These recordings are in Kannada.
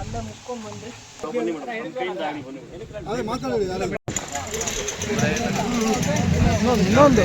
ಅಲ್ಲೇ ಮುಕ್ಕೊಂಬಂದು ಅದೇ ಮಾತಾಡಿ ಯಾರು ಇನ್ನೊಂದು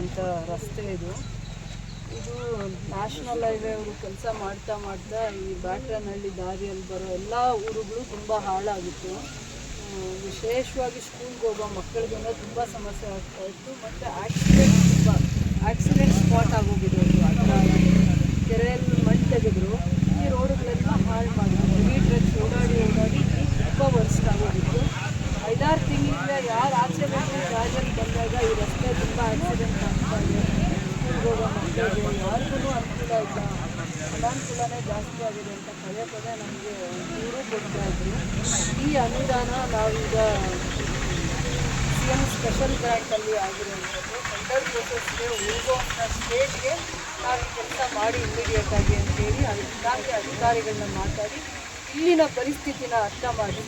ಹೋಗುವಂಥ ರಸ್ತೆ ಇದು. ಇದು ನ್ಯಾಷನಲ್ ಹೈವೇ ಅವರು ಕೆಲಸ ಮಾಡ್ತಾ ಮಾಡ್ತಾ ಈ ಬ್ಯಾಟ್ರನಹಳ್ಳಿ ದಾರಿಯಲ್ಲಿ ಬರೋ ಎಲ್ಲ ಊರುಗಳು ತುಂಬ ಹಾಳಾಗಿತ್ತು. ವಿಶೇಷವಾಗಿ ಸ್ಕೂಲ್ಗೆ ಹೋಗೋ ಮಕ್ಕಳಿಗೆಲ್ಲ ತುಂಬ ಸಮಸ್ಯೆ ಆಗ್ತಾ ಇತ್ತು. ಮತ್ತು ಆಕ್ಸಿಡೆಂಟ್ ತುಂಬ ಆಕ್ಸಿಡೆಂಟ್ ಸ್ಪಾಟ್ ಆಗೋಗಿದೆ ಕೆರೆಯಲ್ಲಿ ಮಣ್ಣು ತೆಗೆದ್ರು. ಈ ರೋಡುಗಳೆಲ್ಲ ಹಾಳು ಮಾಡಿದ್ರು. ಹೆವಿ ಡ್ರೆಸ್ ಓಡಾಡಿ ತುಂಬ ವರ್ಸ್ಟ್ ಆಗೋಗಿತ್ತು ಐದಾರು ತಿಂಗಳಿಂದ ಯಾರು ಆಚೆ ಬಂದು ಗಾಡಿಯಲ್ಲಿ ಬಂದಾಗ ಈ ರಸ್ತೆ ತುಂಬ ಆಕ್ಸಿಡೆಂಟ್ ಆಗ್ತಾ ಇದೆ ಸ್ಕೂಲ್ಗೆ ಹೋಗೋ ಮಕ್ಕಳಿಗೆ ಯಾರಿಗೂ ಅನುಕೂಲ ಇಲ್ಲ ಅನಾನುಕೂಲನೇ ಜಾಸ್ತಿ ಆಗಿದೆ ಅಂತ ಪದೇ ಪದೇ ನಮಗೆ ದೂರು ಕೊಡ್ತಾ ಇದ್ರು ಈ ಅನುದಾನ ನಾವೀಗ ಸಿ ಎಂ ಸ್ಪೆಷಲ್ ಗ್ರ್ಯಾಂಟಲ್ಲಿ ಆಗಿರುವಂಥದ್ದು ಟೆಂಡರ್ ಪ್ರೋಸೆಸ್ಗೆ ಹೋಗುವಂಥ ಸ್ಟೇಟ್ಗೆ ನಾವು ಕೆಲಸ ಮಾಡಿ ಇಮ್ಮಿಡಿಯೇಟಾಗಿ ಅಂತೇಳಿ ಅದಕ್ಕಾಗಿ ಅಧಿಕಾರಿಗಳನ್ನ ಮಾತಾಡಿ ಇಲ್ಲಿನ ಪರಿಸ್ಥಿತಿನ ಅರ್ಥ ಮಾಡಿ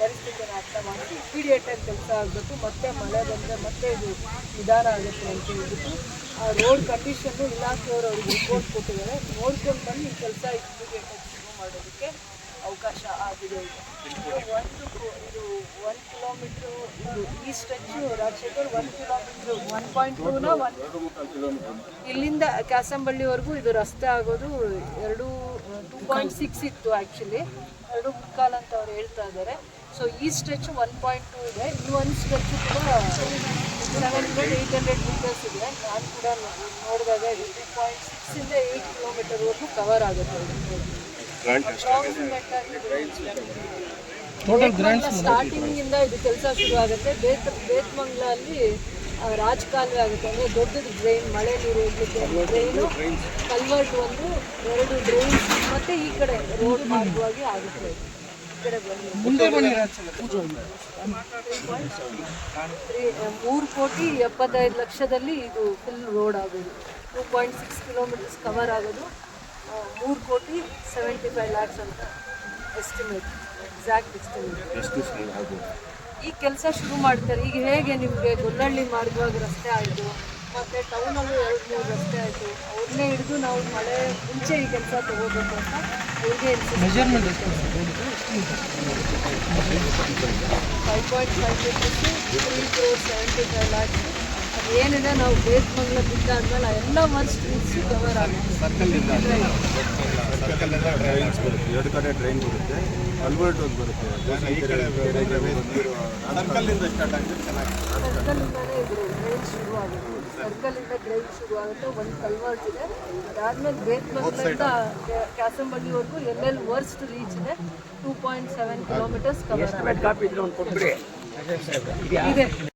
ಪರಿಸ್ಥಿತಿನ ಅರ್ಥ ಮಾಡಿ ಇಮಿಡಿಯೇಟಾಗಿ ಕೆಲಸ ಆಗಬೇಕು, ಮತ್ತೆ ಮಳೆ ಬಂದರೆ ಮತ್ತೆ ಇದು ನಿಧಾನ ಆಗುತ್ತೆ ಅಂತ ಹೇಳ್ಬಿಟ್ಟು ಆ ರೋಡ್ ಕಂಡೀಷನ್ನು ಇಲಾಖೆಯವರು ಅವ್ರಿಗೆ ರಿಪೋರ್ಟ್ ಕೊಟ್ಟಿದ್ದಾರೆ. ನೋಡ್ಕೊಂಡು ಬಂದು ಈ ಕೆಲಸ ಇಮಿಡಿಯೇಟಾಗಿ ಮಾಡೋದಕ್ಕೆ ಅವಕಾಶ ಆಗಿದೆ. ಒಂದು ಇದು ಒನ್ ಕಿಲೋಮೀಟ್ರು ಇದು ಈ stretch Rajashekar one kilometre one point ಟೂನ one ಇಲ್ಲಿಂದ ಕ್ಯಾಸಂಬಳ್ಳಿವರೆಗೂ ಇದು ರಸ್ತೆ ಆಗೋದು ಎರಡು ಟೂ ಪಾಯಿಂಟ್ ಸಿಕ್ಸ್ ಇತ್ತು ಆ್ಯಕ್ಚುಲಿ ಎರಡು ಮುಕ್ಕಾಲ್ ಅಂತ ಅವ್ರು ಹೇಳ್ತಾ ಇದ್ದಾರೆ. ಸೊ ಈ ಸ್ಟ್ರೆಚ್ ಒನ್ ಪಾಯಿಂಟ್ ಟೂ ಇದೆ. ಇನ್ನೊಂದು ಸ್ಟ್ರೆಚ್ ಕೂಡ seven hundred eight hundred metres ಇದೆ. ನಾನು ಕೂಡ ನೋಡಿದಾಗ ಟೂ ಪಾಯಿಂಟ್ ಸಿಕ್ಸಿಂದ ಏಯ್ಟ್ ಕಿಲೋಮೀಟರ್ವರೆಗೂ ಕವರ್ ಆಗುತ್ತೆ. ಸ್ಟಾರ್ಟಿಂಗ್ ಇಂದ ಇದು ಕೆಲಸ ಶುರು ಆಗುತ್ತೆ ಬೇತ್ ಬೇತ್ಮಂಗ್ಲ ಅಲ್ಲಿ ರಾಜಕಾಲುವೆ ರಾಜ್ ಕಾಲುವೆ ಆಗುತ್ತೆ. ಅಂದ್ರೆ ದೊಡ್ಡದು ಡ್ರೈನ್ ಮಳೆ ನೀರು ಹೋಗ್ಲಿಕ್ಕೆ ಡ್ರೈನು ಕಲ್ವರ್ಟ್ ಒಂದು ಎರಡು ಡ್ರೈನ್ ಮತ್ತೆ ಈ ಕಡೆ ರೋಡ್ ಮಾರ್ಗವಾಗಿ ಆಗುತ್ತೆ. ಮೂರು ಕೋಟಿ ಎಪ್ಪತ್ತೈದು ಲಕ್ಷದಲ್ಲಿ ಇದು ಫುಲ್ ರೋಡ್ ಆಗೋದು. Two point six kilometres cover ಆಗೋದು. ಮೂರು ಕೋಟಿ ಸೆವೆಂಟಿ ಫೈವ್ ಲ್ಯಾಕ್ಸ್ ಅಂತ ಎಸ್ಟಿಮೇಟ್ ಎಕ್ಸಾಕ್ಟ್ ಎಸ್ಟಿಮೇಟ್ ಈ ಕೆಲಸ ಶುರು ಮಾಡ್ತಾರೆ. ಈಗ ಹೇಗೆ ನಿಮಗೆ ಗೊಲ್ಲಹಳ್ಳಿ ಮಾರ್ಗವಾಗಿ ರಸ್ತೆ ಆಯಿತು ಮತ್ತು ಟೌನಲ್ಲೂ ಎರಡು ಮೂರು ರಸ್ತೆ ಆಯಿತು ಅವ್ರನ್ನೇ ಹಿಡಿದು ನಾವು ಮಳೆ ಮುಂಚೆ ಈ ಕೆಲಸ ತಗೋಬೇಕು ಅಂತ ಅವ್ರಿಗೆ measurement five point five metres three crore seventy five lakhs ಏನಿದೆ ನಾವು ಬೇಸ್ಮಂಗ್ಲ ಬಿದ್ದ ಆದ್ಮೇಲೆ ಆ ಎಲ್ಲ ವರ್ಸ್ಟ್ ಕವರ್ ಆಗುತ್ತೆ. ಸರ್ಕಲ್ಲಿಂದ ಸರ್ಕಲ್ಲಿಂದ ಡ್ರೈನ್ಸ್ ಬರುತ್ತೆ. ಎರಡು ಕಡೆ ಡ್ರೈನ್ ಬರುತ್ತೆ. ಕಲ್ವರ್ಟ್ ಒಂದು ಬರುತ್ತೆ. ಈ ಕಡೆ ಸರ್ಕಲ್ಲಿಂದ ಸ್ಟಾರ್ಟ್ ಆಗಿದೆ ಚೆನ್ನಾಗಿ ಸರ್ಕಲಿಂದನೇ ಇದು ಡ್ರೈನ್ ಶುರು ಆಗುತ್ತೆ. ಸರ್ಕಲಿಂದ ಡ್ರೈನ್ ಶುರು ಆಗುತ್ತೆ. ಒಂದು ಕಲ್ವರ್ಟ್ ಇದೆ. ಅದಾದ್ಮೇಲೆ ಬೇತ್ಮಂಗ್ಲಿಂದ ಕ್ಯಾಸಂಬಗಿವರೆಗೂ ಎಲ್ಲೆಲ್ಲಿ ವರ್ಸ್ಟ್ ರೀಚ್ ಇದೆ two point seven kilometres cover ಇದೆ.